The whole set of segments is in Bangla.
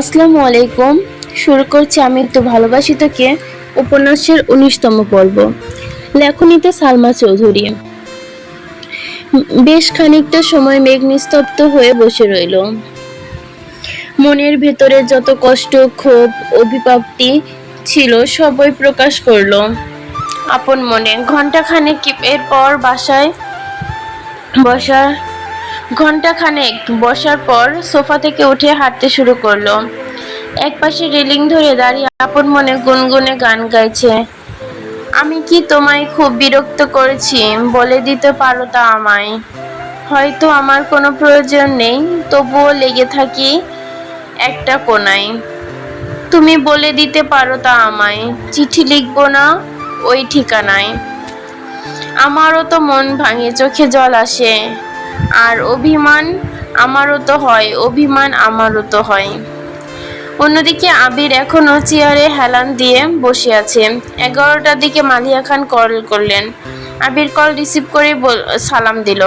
আসসালামু আলাইকুম। শুরু করছি আমি একটু ভালোবাসি তোকে উপন্যাসের উনিশতম পর্ব। লেখনীতে সালমা চৌধুরী। বেশ খানিকটা সময় মেঘ নিস্তব্ধ হয়ে বসে রইল। মনের ভেতরে যত কষ্ট, ক্ষোভ অভিপ্রাপ্তি ছিল, সবই প্রকাশ করল। আপন মনে ঘণ্টা খানেক এরপর বাসায় বসার ঘণ্টা খানেক বসার পর সোফা থেকে উঠে হাঁটতে শুরু করল। একপাশে রেলিং ধরে দাঁড়িয়ে আপন মনে গুনগুনে গান গাইছে। আমি কি তোমায় খুব বিরক্ত করেছি? বলে দিতে পারো তা আমায়। হয়তো আমার কোনো প্রয়োজন নেই, তবুও লেগে থাকি একটা কোনায় তুমি বলে দিতে পারো তা আমায়। চিঠি লিখব না ওই ঠিকানায়। আমারও তো মন ভাঙে, চোখে জল আসে। আর অভিমান আমারও তো হয়, অভিমান আমারও তো হয়। অন্যদিকে আবির এখনও চেয়ারে হেলান দিয়ে বসে আছে। এগারোটার দিকে মালিয়া খান কল করলেন। আবির কল রিসিভ করে সালাম দিল।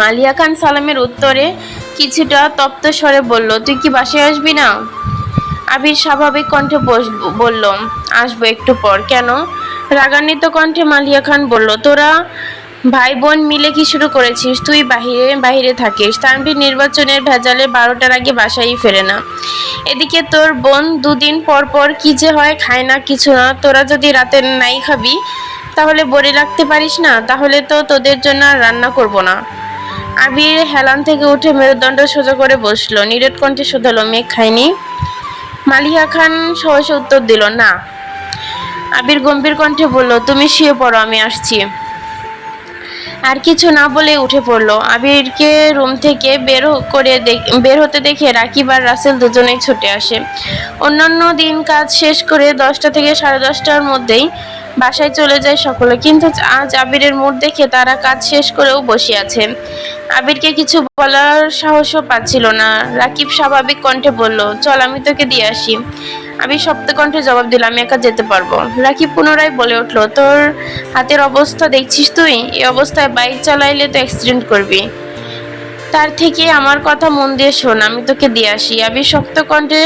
মালিয়া খান সালামের উত্তরে কিছুটা তপ্ত স্বরে বলল, তুই কি বাসায় আসবি না? আবির স্বাভাবিক কণ্ঠে বলল, আসব একটু পর। কেন? রাগান্বিত কণ্ঠে মালিয়া খান বলল, তোরা ভাই বোন মিলে কি শুরু করেছিস? তুই বাহিরে বাহিরে থাকিস। তানভীর নির্বাচনের ভেজালে বারোটার আগে বাসায় ফেরে না। এদিকে তোর বোন দুদিন পর পর কি যে হয় খায় না কিছু না। তোরা যদি রাতে নাই খাবি, তাহলে বলে রাখতে পারিস না। তাহলে তো তোদের জন্য আর রান্না করব না। আবির হেলান থেকে উঠে মেরুদণ্ড সোজা করে বসল। নিরেট কণ্ঠে শোধালো মেঘ খায়নি? মালিয়া খান সহসে উত্তর দিল, না। আবির গম্ভীর কণ্ঠে বলল, তুমি শুয়ে পড়ো, আমি আসছি। আর কিছু না বলে উঠে পড়ল। আবিরকে রুম থেকে বের করে বের হতে দেখে রাকিব আর রাসেল দুজনেই ছুটে আসে। অন্যান্য দিন কাজ শেষ করে দশটা থেকে সাড়ে দশটার মধ্যেই বাসায় চলে যায় সকলে। কিন্তু আজ আবিরের মুড দেখে তারা কাজ শেষ করেও বসে আছে। আবিরকে কিছু বলার সাহসও পাচ্ছিল না। রাকিব স্বাভাবিক কণ্ঠে বলল, চল, আমি তোকে দিয়ে আসি। আমি সপ্ত কণ্ঠে জবাব দিলাম, আমি একা যেতে পারব। রাকিব পুনরায় বলে উঠল, তোর হাতের অবস্থা দেখছিস তুই? এই অবস্থায় বাইক চালাইলে তো অ্যাক্সিডেন্ট করবি। তার থেকে আমার কথা মন দিয়ে শোন, আমি তোকে দিয়ে আসি। আমি শক্ত কণ্ঠে,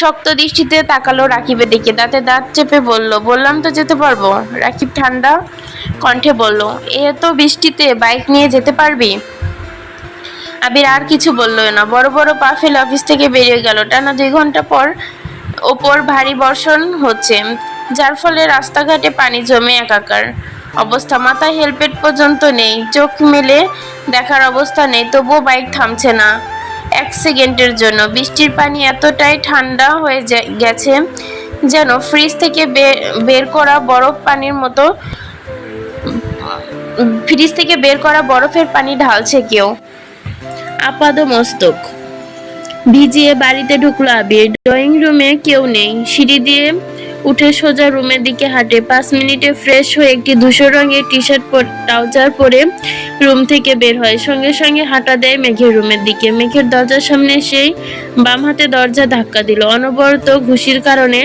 শক্ত দৃষ্টিতে তাকালো রাকিবের দিকে, দাঁতে দাঁত চেপে বলল, বললাম তো যেতে পারব? রাকিব ঠান্ডা কণ্ঠে বলল এত বৃষ্টিতে বাইক নিয়ে যেতে পারবি? আবির আর কিছু বলল না। বড় বড় পা ফেলে অফিস থেকে বেরিয়ে গেল। টানা দুই ঘণ্টা পর ওপর ভারী বর্ষণ হচ্ছে, যার ফলে রাস্তাঘাটে পানি জমে একাকার। অবস্থা মাথায় হেলমেট পর্যন্ত নেই, চোখ মেলে দেখার অবস্থা নেই, তবুও বাইক থামছে না। এক সেকেন্ডের জন্য বৃষ্টির পানি এতটাই ঠান্ডা হয়ে গেছে যেন ফ্রিজ থেকে বের করা বরফ পানির মতো ফ্রিজ থেকে বের করা বরফের পানি ঢালছে কেউ। আপাদ মস্তক ভিজিয়ে বাড়িতে ঢুকলো আবির। ড্রয়িং রুমে কেউ নেই। সিঁড়ি দিয়ে উঠে সোজা রুমের দিকে হাঁটে। পাঁচ মিনিটে ফ্রেশ হয়ে একটি ধূসর রঙের টি শার্ট ট্রাউজার পরে রুম থেকে বের হয়। সঙ্গে সঙ্গে হাঁটা দেয় মেঘের রুমের দিকে। মেঘের দরজার সামনে সেই বাম হাতে দরজা ধাক্কা দিল। অনবরত ঘুষির কারণে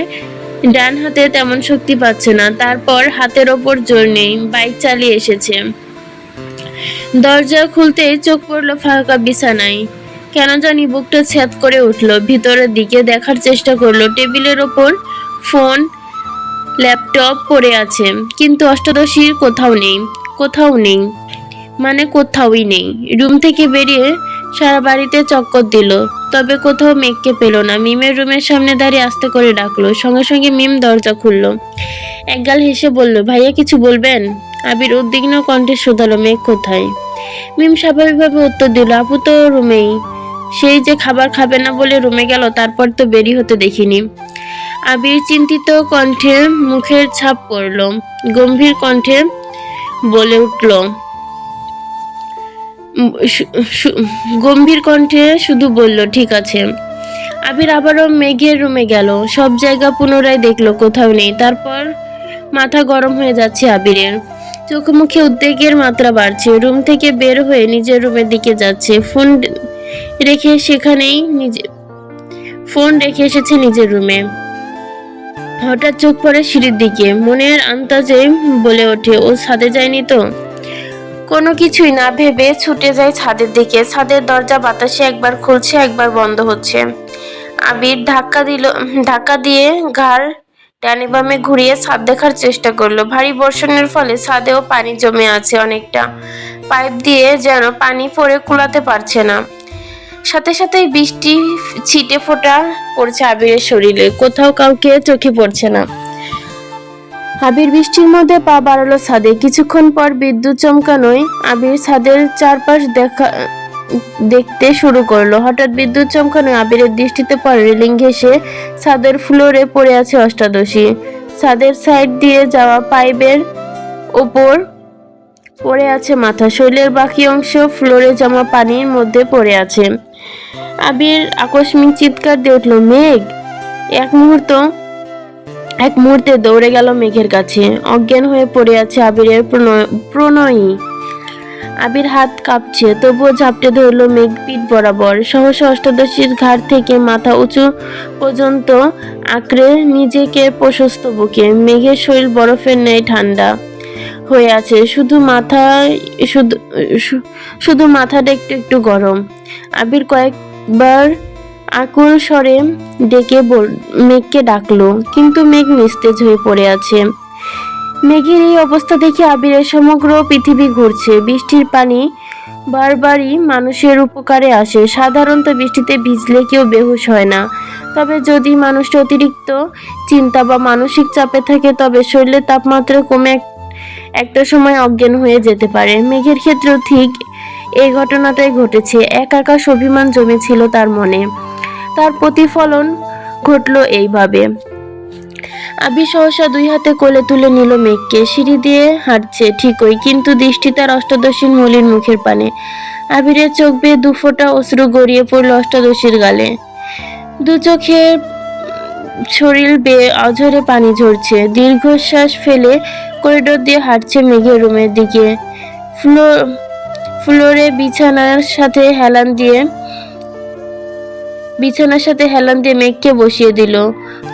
ডান হাতে তেমন শক্তি পাচ্ছে না। তারপর হাতের ওপর জোর নেই। বাইক চালিয়ে এসেছে। দরজা খুলতেই চোখ পড়ল ফাঁকা বিছানায়। কেন জানি বুকটা ছ্যাদ করে উঠল। ভিতরের দিকে দেখার চেষ্টা করল। টেবিলের ওপর ফোন, ল্যাপটপ পড়ে আছে। কিন্তু অষ্টাদশীর কোথাও নেই। কোথাও নেই। মানে কোথাওই নেই। রুম থেকে বেরিয়ে সারা বাড়িতে চক্কর দিল। তবে কোথাও মেঘকে পেল না। মিমের রুমের সামনে দাঁড়িয়ে আস্তে করে ডাকলো। সঙ্গে সঙ্গে মিম দরজা খুললো। একগাল হেসে বলল, ভাইয়া, কিছু বলবেন? আবির উদ্বিগ্ন কণ্ঠে শোধালো, মেঘ কোথায়? মিম স্বাভাবিকভাবে উত্তর দিল, আপু তো রুমেই। সেই যে খাবার খাবে না বলে রুমে গেল, তারপর তো বেরি হতে দেখিনি। আবির চিন্তিত কণ্ঠে মুখের ছাপ পড়ল, গম্ভীর কণ্ঠে বলে উঠল গম্ভীর কণ্ঠে শুধু বলল, ঠিক আছে। আবির আবারও মেঘের রুমে গেল, সব জায়গা পুনরায় দেখল, কোথাও নেই। তারপর মাথা গরম হয়ে যাচ্ছে আবিরের। চোখে মুখে উদ্বেগের মাত্রা বাড়ছে। রুম থেকে বের হয়ে নিজের রুমের দিকে যাচ্ছে। ফোন রেখে সেখানেই নিজে ফোন রেখে এসেছে নিজের রুমে। হঠাৎ চোখ পড়ে সিঁড়ির দিকে। মনের আন্তাজে বলে ওঠে, ও ছাদে যায়নি তো? কোনো কিছুই না ভেবে ছুটে যায় ছাদের দিকে। ছাদের দরজা বাতাসে একবার খুলছে, একবার বন্ধ হচ্ছে। আবির ধাক্কা দিল, ধাক্কা দিয়ে ঘাড় ডানে বামে ঘুরিয়ে ছাদ দেখার চেষ্টা করল। ভারী বর্ষণের ফলে ছাদেও পানি জমে আছে অনেকটা। পাইপ দিয়ে যেন পানি পড়ে কুলাতে পারছে না। সাথে সাথে বৃষ্টি ছিটে ফোঁটা পড়ছে আবিরের শরীরে। কোথাও কাউকে চোখে পড়ছে না। আবির বৃষ্টির মধ্যে পা বাড়ালো ছাদে। কিছুক্ষণ পর বিদ্যুৎ চমকানোয় আবির ছাদের চারপাশ দেখা দেখতে শুরু করল। হঠাৎ বিদ্যুৎ চমকানো আবিরের দৃষ্টিতে পড়ে রেলিং ঘেসে ছাদের ফ্লোরে পড়ে আছে অষ্টাদশী। ছাদের সাইড দিয়ে যাওয়া পাইপের ওপর পড়ে আছে মাথা। শরীরের বাকি অংশ ফ্লোরে জমা পানির মধ্যে পড়ে আছে। আবির আকস্মিক চিৎকার দিয়ে উঠল, মেঘ! এক মুহূর্ত, এক মুহূর্তে দৌড়ে গেল মেঘের কাছে। অজ্ঞান হয়ে পড়ে আছে আবিরের প্রণয়- প্রণয়ী। আবির হাত কাঁপছে, তবুও ঝাপটে ধরল মেঘ পিঠ বরাবর। সহসা অষ্টাদশীর ঘাট থেকে মাথা উঁচু পর্যন্ত আঁকড়ে নিজেকে প্রশস্ত বুকে। মেঘের শরীর বরফের ন্যায় ঠান্ডা হয়ে আছে, শুধু মাথায় শুধু শুধু মাথাটা একটু একটু গরম। আবির কয়েকবার আকুল স্বরে ডেকে মেঘকে ডাকলো, কিন্তু মেঘ নিস্তেজ হয়ে পড়ে আছে। মেঘের এই অবস্থা দেখে আবিরের সমগ্র পৃথিবী ঘুরছে। বৃষ্টির পানি বারবারই মানুষের উপকারে আসে। সাধারণত বৃষ্টিতে ভিজলে কেউ বেহুশ হয় না। তবে যদি মানুষটা অতিরিক্ত চিন্তা বা মানসিক চাপে থাকে, তবে শরীরের তাপমাত্রা কমে এক- একটা সময় অজ্ঞান হয়ে যেতে পারে। মেঘের ক্ষেত্রেও ঠিক এই ঘটনাটাই ঘটেছে। এক আকাশ অভিমান জমেছিল তার মনে। তার প্রতিফলন ঘটলো এইভাবে। আবি সহসা দুই হাতে কোলে তুলে নিল মেঘকে। সিঁড়ি দিয়ে হাঁটছে, ঠিকই, কিন্তু দৃষ্টি তার অষ্টাদশীর মলির মুখের পানে। আবিরের চোখ বেয়ে দুফোঁটা অশ্রু গড়িয়ে পড়ল অষ্টাদশীর গালে। দু চোখে শরীর বেয়ে অঝরে পানি ঝরছে। দীর্ঘশ্বাস ফেলে করিডোর দিয়ে হাঁটছে মেঘের রুমের দিকে। ফ্লোর, ফ্লোরে বিছানার সাথে হেলান দিয়ে, বিছানার সাথে হেলান দিয়ে মেঘকে বসিয়ে দিল।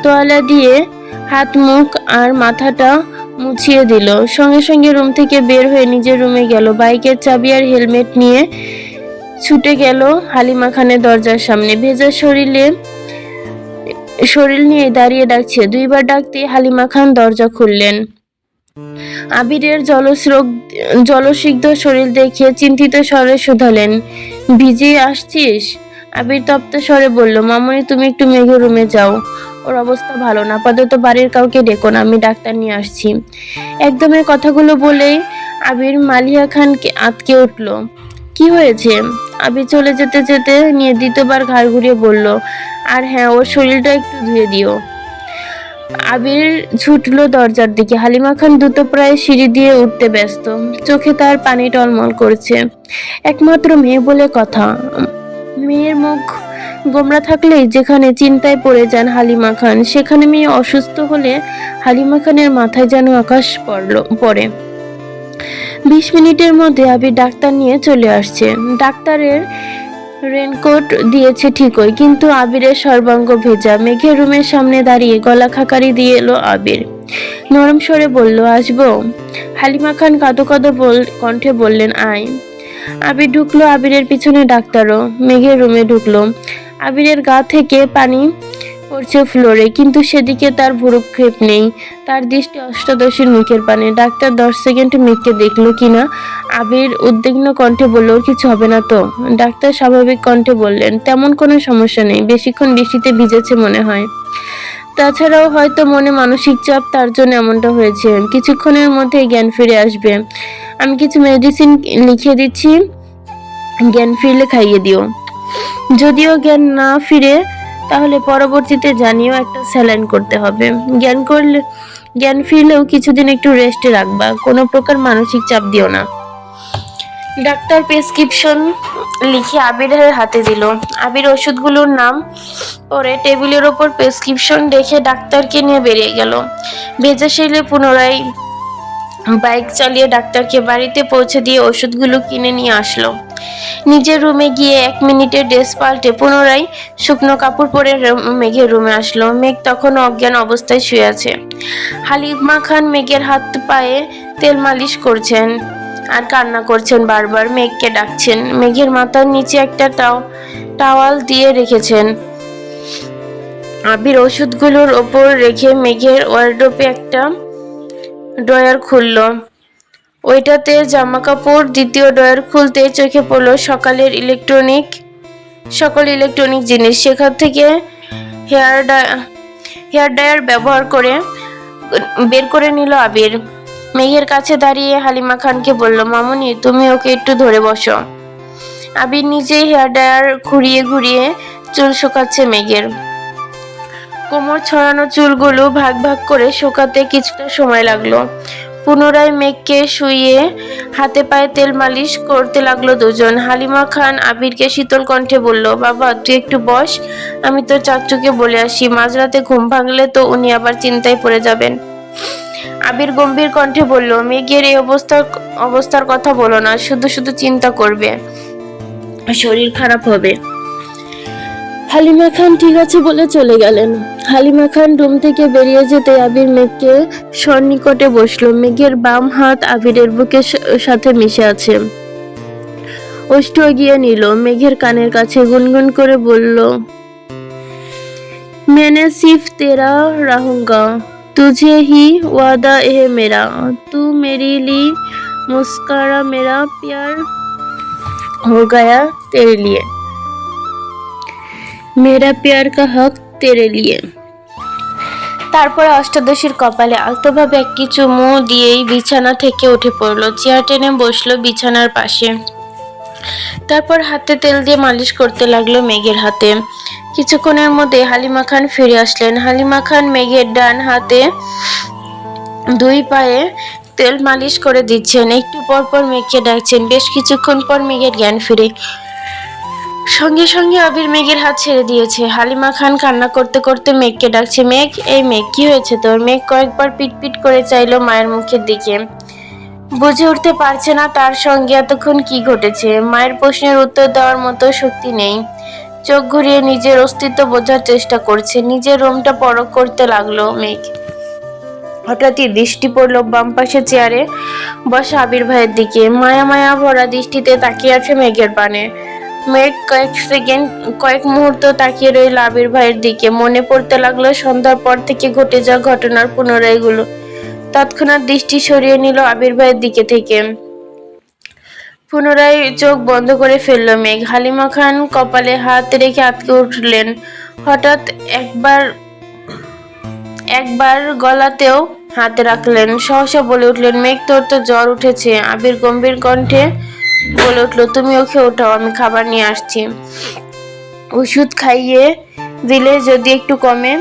তোয়ালা দিয়ে হাত, মুখ আর মাথাটা মুছিয়ে দিল। সঙ্গে সঙ্গে রুম থেকে বের হয়ে নিজের রুমে গেল। বাইকের চাবি আর হেলমেট নিয়ে ছুটে গেল হালিমা খানের দরজার সামনে। ভেজা শরীরে, শরীর নিয়ে দাঁড়িয়ে ডাকছে। দুইবার ডাকতে হালিমা খান দরজা খুললেন। আবিরের জলস্রোত জলসিগ্ধ শরীর দেখে চিন্তিত স্বরে শুধালেন, ভিজে আসছিস? আবির তপ্ত স্বরে বলল, মামনি, তুমি একটু মেঘের রুমে যাও। ওর অবস্থা ভালো না। আপাতত বাড়ির কাউকে ডেকো না, আমি ডাক্তার নিয়ে আসছি। একদমের কথাগুলো বলেই আবির মালিয়া খানকে আটকে উঠল। কি হয়েছে? আবির চলে যেতে যেতে নিয়ে দ্বিতীয়বার ঘাড় ঘুরিয়ে বলল, আর হ্যাঁ ওর শরীরটা একটু ধুয়ে দিও। আবির ছুটলো দরজার দিকে। হালিমা খান দ্রুত প্রায় সিঁড়ি দিয়ে উঠতে ব্যস্ত। চোখে তার পানি টলমল করছে। একমাত্র মেয়ে বলে কথা। মেয়ের মুখ গোমরা থাকলেই যেখানে চিন্তায় পড়ে যান হালিমা খান, সেখানে মেয়ে অসুস্থ হলে হালিমা খানের মাথায় যেন আকাশ পড়ল, পড়ে। বিশ মিনিটের মধ্যে আবির ডাক্তার নিয়ে চলে আসছে। ডাক্তারের রেনকোট দিয়েছে ঠিকই, কিন্তু আবিরের সর্বাঙ্গ ভেজা। মেঘের রুমের সামনে দাঁড়িয়ে গলা খাকারি দিয়ে এলো আবির। নরম স্বরে বলল, আসব? হালিমা খান কাঁদো কাঁদো বল, কণ্ঠে বললেন, আয়। আবির ঢুকলো আবিরের পিছনে ডাক্তারও। মেঘের রুমে ঢুকলো। আবিরের গা থেকে পানি পড়ছে ফ্লোরে, কিন্তু সেদিকে তার ভুরুক্ষেপ নেই। তার দৃষ্টি অষ্টাদশীর মুখের পানে। ডাক্তার দশ সেকেন্ড মেঘকে দেখল কিনা? আবির উদ্বিগ্ন কণ্ঠে বলল, কিছু হবে না তো? ডাক্তার স্বাভাবিক কণ্ঠে বললেন, তেমন কোনো সমস্যা নেই। বেশিক্ষণ বৃষ্টিতে ভিজেছে মনে হয়। তাছাড়াও হয়তো মনে মানসিক চাপ তার জন্য এমনটা হয়েছে। কিছুক্ষণের মধ্যেই জ্ঞান ফিরে আসবে। আমি কিছু মেডিসিন লিখে দিচ্ছি। জ্ঞান ফিরলে খাইয়ে দিও। যদিও জ্ঞান না ফিরে, তাহলে পরবর্তীতে জানিও একটা স্যালাইন করতে হবে। জ্ঞান করলে, জ্ঞান ফিরলেও কিছুদিন একটু রেস্টে রাখবা। কোনো প্রকার মানসিক চাপ দিও না। ডাক্তার প্রেসক্রিপশন লিখে আবিরের হাতে দিল। আবির ওষুধগুলোর নাম পরে টেবিলের ওপর প্রেসক্রিপশন দেখে ডাক্তারকে নিয়ে বেরিয়ে গেল। ভেজা শরীরে পুনরায় বাইক চালিয়ে ডাক্তারকে বাড়িতে পৌঁছে দিয়ে ওষুধগুলো কিনে নিয়ে আসলো। নিজের রুমে গিয়ে এক মিনিটে ড্রেস পাল্টে পুনরায় শুকনো কাপড় পরে মেঘের রুমে আসলো। মেঘ তখন অজ্ঞান অবস্থায় শুয়ে আছে। হালিমা খান মেঘের হাত পায়ে তেল মালিশ করছেন আর কান্না করছেন বারবার। মেঘকে ডাকছেন। মেঘের মাথার নিচে একটা টাও, টাওয়াল দিয়ে রেখেছেন। আবির ওষুধগুলোর ওপর রেখে মেঘের ওয়ার্ড্রোপে একটা ড্রয়ার খুলল। ওইটাতে জামা কাপড় দ্বিতীয় ড্রয়ার খুলতে চোখে পড়ল সকালের ইলেকট্রনিক, সকল ইলেকট্রনিক জিনিস। সেখান থেকে হেয়ার হেয়ার ড্রায়ার ব্যবহার করে বের করে নিল আবির। মেঘের কাছে দাঁড়িয়ে হালিমা খানকে বলল, মামুনি, তুমি ওকে একটু ধরে বসো। আবির নিজেই হেয়ার ড্রায়ার ঘুরিয়ে ঘুরিয়ে চুল শুকাচ্ছে মেঘের। কোমর ছড়ানো চুলগুলো ভাগ ভাগ করে শুকাতে কিছুটা সময় লাগল। পুনরায় মেঘকে শুইয়ে হাতে পায়ে তেল মালিশ করতে লাগল দুজন। হালিমা খান আবিরকে শীতল কণ্ঠে বলল, বাবা, তুই একটু বস, আমি তো চাচুকে বলে আসি। মাঝরাতে ঘুম ভাঙলে তো উনি আবার চিন্তায় পড়ে যাবেন। আবির গম্ভীর কণ্ঠে বলল, মেঘের এই অবস্থার অবস্থার কথা বলো না, শুধু শুধু চিন্তা করবে। শরীর খারাপ হবে। হালিমা খান ঠিক আছে বলে চলে গেলেন হালিমা খান রুম থেকে বেরিয়ে যেতে আবির মেঘকে সন্নিকটে বসলো মেঘের বাম হাত আবিরের বুকের সা- সাথে মিশে আছে ওষ্ঠ গিয়ে নিল মেঘের কানের কাছে গুনগুন করে বলল मैंने सिर्फ तेरा रहूंगा तुझे ही वादा है मेरा तू मेरे लिए मुस्कारा मेरा प्यार हो गया तेरे लिए মেরা প্যার কা হক তেরে লিয়ে। তারপর অষ্টাদশীর কপালে আলতোভাবে একটি চুমু দিয়েই বিছানা থেকে উঠে পড়ল। চেয়ার টেনে বসল বিছানার পাশে। তারপর হাতে তেল দিয়ে মালিশ করতে লাগল মেঘের হাতে। কিছুক্ষণের মধ্যে হালিমা খান ফিরে আসলেন। হালিমা খান মেঘের ডান হাতে দুই পায়ে তেল মালিশ করে দিচ্ছেন। একটু পর পর মেঘকে ডাকছেন। বেশ কিছুক্ষণ পর মেঘের জ্ঞান ফিরে। সঙ্গে সঙ্গে আবির মেঘের হাত ছেড়ে দিয়েছে। হালিমা খান কান্না করতে করতে মেঘকে ডাকছে, মেঘ, এই মেঘ, কি হয়েছে তোর? মেঘ কয়েকবার পিটপিট করে চাইলো মায়ের মুখের দিকে। বুঝে উঠতে পারছে না তার সঙ্গে এতক্ষণ কি ঘটেছে। মায়ের প্রশ্নের উত্তর দেওয়ার মতো শক্তি নেই। চোখ ঘুরিয়ে নিজের অস্তিত্ব বোঝার চেষ্টা করছে। নিজের রুমটা পরখ করতে লাগল মেঘ। হঠাৎই দৃষ্টি পড়ল বাম পাশে চেয়ারে বসা আবির ভাইয়ের দিকে। মায়া মায়া ভরা দৃষ্টিতে তাকিয়ে আছে মেঘের পানে। মেঘ কয়েক সেকেন্ড, কয়েক মুহূর্ত তাকিয়ে রইল আবির ভাইয়ের দিকে। মনে পড়তে লাগল সন্ধ্যার পর থেকে ঘটে যাওয়া ঘটনার পুনরায়গুলো। তৎক্ষণাৎ দৃষ্টি সরিয়ে নিল আবির ভাইয়ের দিকে থেকে। পুনরায় চোখ বন্ধ করে ফেলল মেঘ। হালিমা খান কপালে হাত রেখে আটকে উঠলেন। হঠাৎ একবার একবার গলাতেও হাত রাখলেন। সহসা বলে উঠলেন, মেঘ তোর তো জ্বর উঠেছে। আবির গম্ভীর কণ্ঠে বলে উঠল, তুমি ওকে ওঠাও, আমি খাবার নিয়ে আসছি। ওষুধ খাইয়ে দিলে যদি একটু কমে?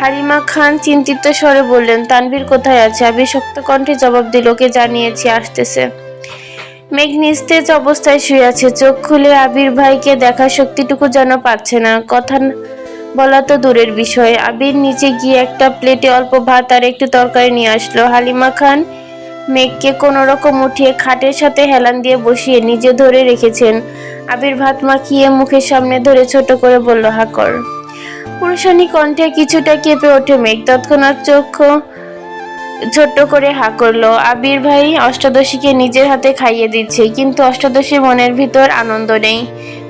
হারিমা খান চিন্তিত স্বরে বললেন, তানভীর কোথায় আছে? আবির শক্ত কণ্ঠে জবাব দিল, ওকে জানিয়েছি, আসতেছে। মেঘ নিস্তেজ অবস্থায় শুয়ে আছে। চোখ খুলে আবির ভাইকে দেখার শক্তিটুকু যেন পাচ্ছে না। কথা বলা তো দূরের বিষয়। আবির নিচে গিয়ে একটা প্লেটে অল্প ভাত আর একটু তরকারি নিয়ে আসলো। হালিমা খান মেঘকে কোনো রকম উঠিয়ে খাটের সাথে হেলান দিয়ে বসিয়ে নিজে ধরে রেখেছেন। আবির ভাত মাখিয়ে মুখের সামনে ধরে ছোট করে বলল, হাকর। পুরুষানী কণ্ঠে কিছুটা কেঁপে ওঠে মেঘ। তৎক্ষণাৎ চক্ষু ছোট্ট করে হা করল, আবির ভাই অষ্টাদশীকে নিজের হাতে খাইয়ে দিচ্ছে, কিন্তু অষ্টাদশীর মনের ভিতর আনন্দ নেই,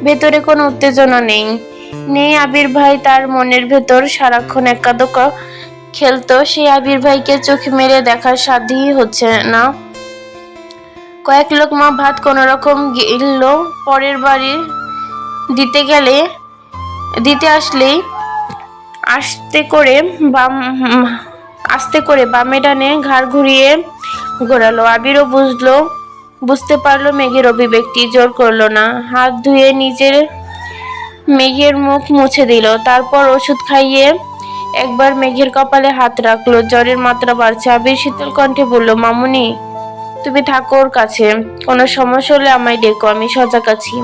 ভেতরে কোনো উত্তেজনা নেই। নেই আবির ভাই, তার মনের ভেতর সারাক্ষণ একাদক খেলতো, সেই আবির ভাইকে চোখ মেরে দেখার সাধ্যই হচ্ছে না। কয়েক লোক মা ভাত কোনো রকম গিলল, পরের বাড়ি দিতে গেলে, দিতে আসলেই আস্তে করে বাম, আস্তে করে বামে ডানে ঘাড় ঘুরিয়ে ঘোরালো। আবিরও বুঝলো, বুঝতে পারল মেঘের অভিব্যক্তি জোর করল না। হাত ধুয়ে নিজের মেঘের মুখ মুছে দিল। তারপর ওষুধ খাইয়ে একবার মেঘের কপালে হাত রাখল, জ্বরের মাত্রা বাড়ছে। আবির শীতল কণ্ঠে বলল, মামুনি, তুমি থাকো ওর কাছে। কোনো সমস্যা হলে আমায় ডেকো, আমি সজাগ আছি।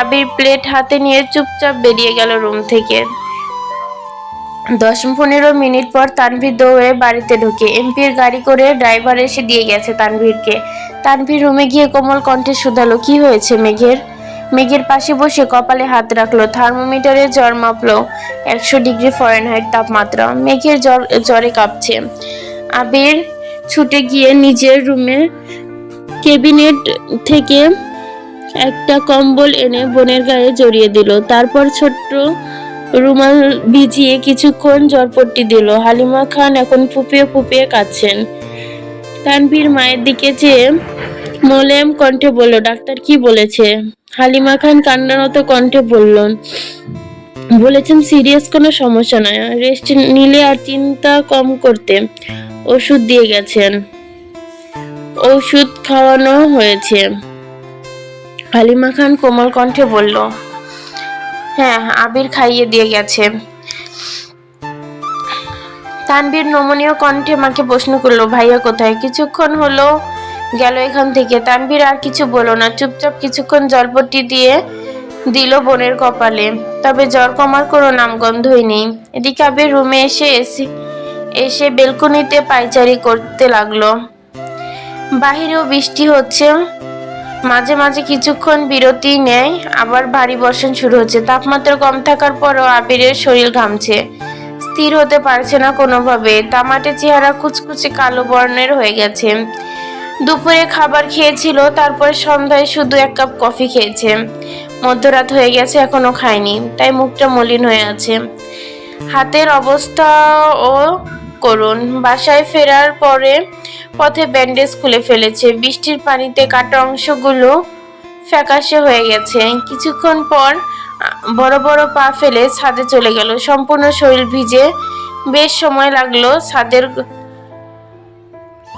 আবির প্লেট হাতে নিয়ে চুপচাপ বেরিয়ে গেল রুম থেকে। দশ পনেরো মিনিট পর তানভীর দৌড়ে বাড়িতে ঢুকে। এমপির গাড়ি করে ড্রাইভার এসে দিয়ে গেছে তানভীরকে। তানভীর রুমে গিয়ে কোমল কণ্ঠে শুধালো, কি হয়েছে মেঘের? মেঘের পাশে বসে কপালে হাত রাখল, থার্মোমিটারে জ্বর মাপলো, একশো ডিগ্রি ফরেনহাইট তাপমাত্রা। মেঘের জ্বর জ্বরে কাঁপছে। আবির ছুটে গিয়ে নিজের রুমে কেবিনেট থেকে একটা কম্বল এনে বোনের গায়ে জড়িয়ে দিল। তারপর ছোট্ট রুমাল ভিজিয়ে কিছুক্ষণ জরপট্টি দিল। হালিমা খান এখন ফুপিয়ে ফুপিয়ে কাঁদছেন। তানভীর মায়ের দিকে চেয়ে মোলেম কণ্ঠে বলল, ডাক্তার কি বলেছে? হালিমা খান কান্নানত কণ্ঠে বললেন বলেছেন সিরিয়াস কোনো সমস্যা নয়। রেস্ট নিলে আর চিন্তা কম করতে ওষুধ দিয়ে গেছেন। ওষুধ খাওয়ানো হয়েছে। হালিমা খান কোমল কণ্ঠে বলল হ্যাঁ আবির খাইয়ে দিয়ে গেছে। তানবীর নমনীয় কণ্ঠে মাকে প্রশ্ন করল, ভাইয়া কোথায়? কিছুক্ষণ হলো গেল এখান থেকে। তানবীর আর কিছু বলো না, চুপচাপ কিছুক্ষণ জলপট্টি দিয়ে দিল বোনের কপালে। তবে জ্বর কমার কোনো নামগন্ধই নেই। এদিকে আবির রুমে এসে এসে এসে বেলকনিতে পাইচারি করতে লাগল। বাহিরেও বৃষ্টি হচ্ছে। মাঝে মাঝে কিছুক্ষণ বিরতি নেয়, আবার ভারী বর্ষণ শুরু হচ্ছে। তাপমাত্রা কম থাকার পরও আবিরের শরীর ঘামছে। স্থির হতে পারছে না কোনোভাবে। তামাটে চেহারা কুচকুচে কালো বর্ণের হয়ে গেছে। দুপুরে খাবার খেয়েছিল, তারপরে সন্ধ্যায় শুধু এক কাপ কফি খেয়েছে। মধ্যরাত হয়ে গেছে, এখনও খায়নি, তাই মুখটা মলিন হয়ে আছে। হাতের অবস্থাও করুন, বাসায় ফেরার পরে পথে ব্যান্ডেজ খুলে ফেলেছে। বৃষ্টির পানিতে কাটা অংশগুলো ফ্যাকাশে হয়ে গেছে। কিছুক্ষণ পর, বড় বড় পা ফেলে ছাদে চলে গেল। সম্পূর্ণ শরীর ভিজে বেশ সময় লাগল ছাদের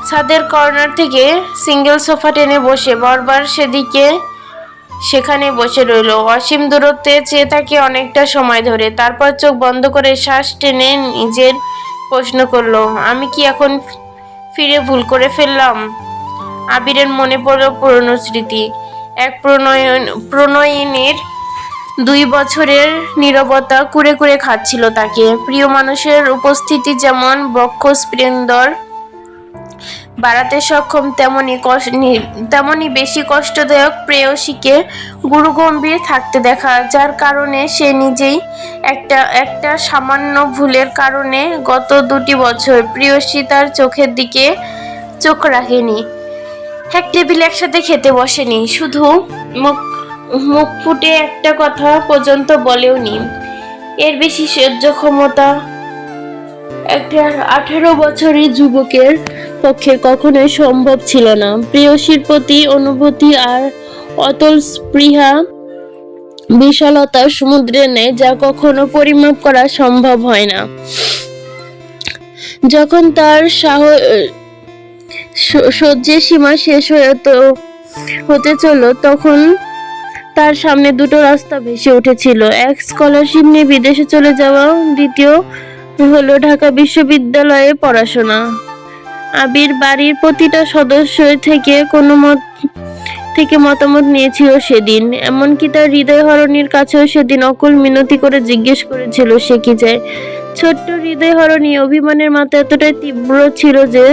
ছাদের কর্নার থেকে সিঙ্গেল সোফা টেনে বসে, বারবার সেদিকে সেখানে বসে রইল। অসীম দূরত্বে চেয়ে থাকে অনেকটা সময় ধরে। তারপর চোখ বন্ধ করে শ্বাস টেনে নিজের প্রশ্ন করল, আমি কি এখন ফিরে ভুল করে ফেললাম? আবিরের মনে পড়ল পুরনো স্মৃতি। এক প্রণয়ন, প্রণয়িনীর দুই বছরের নীরবতা কুড়ে কুড়ে খাচ্ছিল তাকে। প্রিয় মানুষের উপস্থিতি যেমন বক্ষ স্প্লেন্ডর বাড়াতে সক্ষম তেমনি কষ্ট তেমনি বেশি কষ্টদায়ক প্রেয়সীকে গুরুগম্ভীর থাকতে দেখা, যার কারণে সে নিজেই একটা একটা সামান্য ভুলের কারণে গত দুটি বছর প্রেয়সী তার চোখের দিকে চোখ রাখেনি। এক টেবিলে একসাথে খেতে বসেনি, শুধু মুখ মুখ ফুটে একটা কথা পর্যন্ত বলেও নি এর বেশি সহ্য ক্ষমতা একটা আঠেরো বছরের যুবকের পক্ষে কখনোই সম্ভব ছিল না। প্রেয়সীর প্রতি অনুভূতি আর অতল স্পৃহা বিশালতার সমুদ্রে নেই যা কখনো পরিমাপ করা সম্ভব হয় না। যখন তার সাহ সহ্যের সীমা শেষ হয়ে তো হতে চলল, তখন তার সামনে দুটো রাস্তা ভেসে উঠেছিল। এক স্কলারশিপ নিয়ে বিদেশে চলে যাওয়া, দ্বিতীয় হলো ঢাকা বিশ্ববিদ্যালয়ে পড়াশোনা। আবির বাড়ির প্রতিটা সদস্য থেকে কোনো মত, থেকে মতামত নিয়েছিল সেদিন। এমনকি তার হৃদয় হরণীর কাছেও সেদিন অকুল মিনতি করে জিজ্ঞেস করেছিল সে কি চায়। ছোট্ট হৃদয় হরণী অভিমানের মাথা এতটাই তীব্র ছিল যে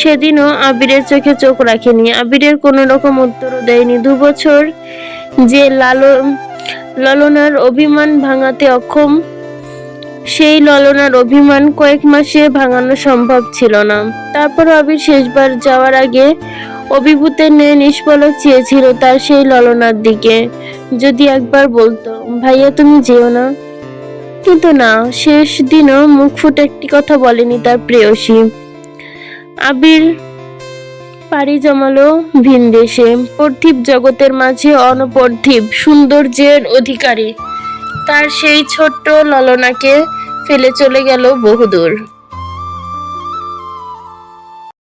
সেদিনও আবিরের চোখে চোখ রাখেনি। আবিরের কোনো রকম উত্তরও দেয়নি। দু বছর যে লালন, ললনার অভিমান ভাঙাতে অক্ষম সেই ললনার অভিমান কয়েক মাসে ভাঙানো সম্ভব ছিল না। তারপর আবির শেষবার যাওয়ার আগে অভিভূতের ন্যায় নিষ্পলক চেয়েছিল তার সেই ললনার দিকে। যদি একবার বলতো, ভাইয়া, তুমি যেও না? কিন্তু না, শেষ দিনও মুখ ফুটে একটি কথা বলেনি তার প্রেয়সী। আবির পাড়ি জমালো ভিন দেশে পার্থিব জগতের মাঝে অনপার্থিব সৌন্দর্যের অধিকারী। তার সেই ছোট্ট ললনাকে ফেলে চলে গেল বহুদূর।